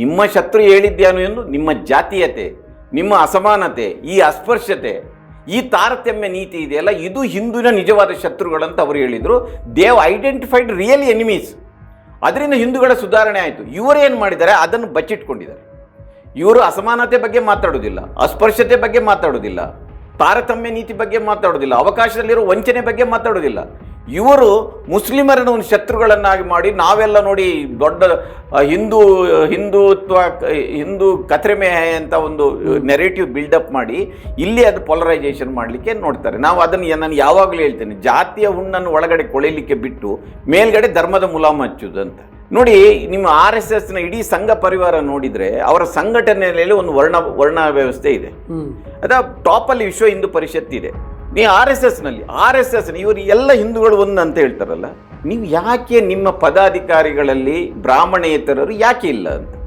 ನಿಮ್ಮ ಶತ್ರು ಹೇಳಿದ್ಯಾನು ಎಂದು ನಿಮ್ಮ ಜಾತೀಯತೆ, ನಿಮ್ಮ ಅಸಮಾನತೆ, ಈ ಅಸ್ಪರ್ಶತೆ, ಈ ತಾರತಮ್ಯ ನೀತಿ ಇದೆಯಲ್ಲ, ಇದು ಹಿಂದೂನ ನಿಜವಾದ ಶತ್ರುಗಳಂತ ಅವರು ಹೇಳಿದರು. ದೇವ್ ಐಡೆಂಟಿಫೈಡ್ ರಿಯಲ್ ಎನಿಮೀಸ್ ಅದರಿಂದ ಹಿಂದೂಗಳ ಸುಧಾರಣೆ ಆಯಿತು. ಇವರು ಏನು ಮಾಡಿದ್ದಾರೆ? ಅದನ್ನು ಬಚ್ಚಿಟ್ಕೊಂಡಿದ್ದಾರೆ. ಇವರು ಅಸಮಾನತೆ ಬಗ್ಗೆ ಮಾತಾಡೋದಿಲ್ಲ ಅಸ್ಪರ್ಶತೆ ಬಗ್ಗೆ ಮಾತಾಡೋದಿಲ್ಲ ತಾರತಮ್ಯ ನೀತಿ ಬಗ್ಗೆ ಮಾತಾಡೋದಿಲ್ಲ ಅವಕಾಶದಲ್ಲಿರೋ ವಂಚನೆ ಬಗ್ಗೆ ಮಾತಾಡೋದಿಲ್ಲ ಇವರು ಮುಸ್ಲಿಮರನ್ನು ಒಂದು ಶತ್ರುಗಳನ್ನಾಗಿ ಮಾಡಿ ನಾವೆಲ್ಲ ನೋಡಿ ದೊಡ್ಡ ಹಿಂದೂ, ಹಿಂದುತ್ವ, ಹಿಂದೂ ಕತ್ರೆಮೆ ಅಂತ ಒಂದು ನೆರೇಟಿವ್ ಬಿಲ್ಡಪ್ ಮಾಡಿ ಇಲ್ಲಿ ಅದು ಪೊಲರೈಸೇಷನ್ ಮಾಡಲಿಕ್ಕೆ ನೋಡ್ತಾರೆ. ನಾವು ಅದನ್ನು ನಾನು ಯಾವಾಗಲೂ ಹೇಳ್ತೇನೆ, ಜಾತಿಯ ಹುಣ್ಣನ್ನು ಒಳಗಡೆ ಕೊಳೆಯಲಿಕ್ಕೆ ಬಿಟ್ಟು ಮೇಲ್ಗಡೆ ಧರ್ಮದ ಮುಲಾಮ ಹಚ್ಚುದು ಅಂತ. ನೋಡಿ ನಿಮ್ಮ ಆರ್ ಎಸ್ ಎಸ್ನ ಇಡೀ ಸಂಘ ಪರಿವಾರ ನೋಡಿದರೆ ಅವರ ಸಂಘಟನೆಯಲ್ಲಿ ಒಂದು ವರ್ಣ ವರ್ಣ ವ್ಯವಸ್ಥೆ ಇದೆ ಅದ ಟಾಪಲ್ಲಿ ವಿಶ್ವ ಹಿಂದೂ ಪರಿಷತ್ ಇದೆ. ನೀವು ಆರ್ ಎಸ್ ಎಸ್ನಲ್ಲಿ ಆರ್ ಎಸ್ ಎಸ್ ಇವರು ಎಲ್ಲ ಹಿಂದೂಗಳು ಒಂದು ಅಂತ ಹೇಳ್ತಾರಲ್ಲ ನೀವು ಯಾಕೆ ನಿಮ್ಮ ಪದಾಧಿಕಾರಿಗಳಲ್ಲಿ ಬ್ರಾಹ್ಮಣೇತರರು ಯಾಕೆ ಇಲ್ಲ ಅಂತ?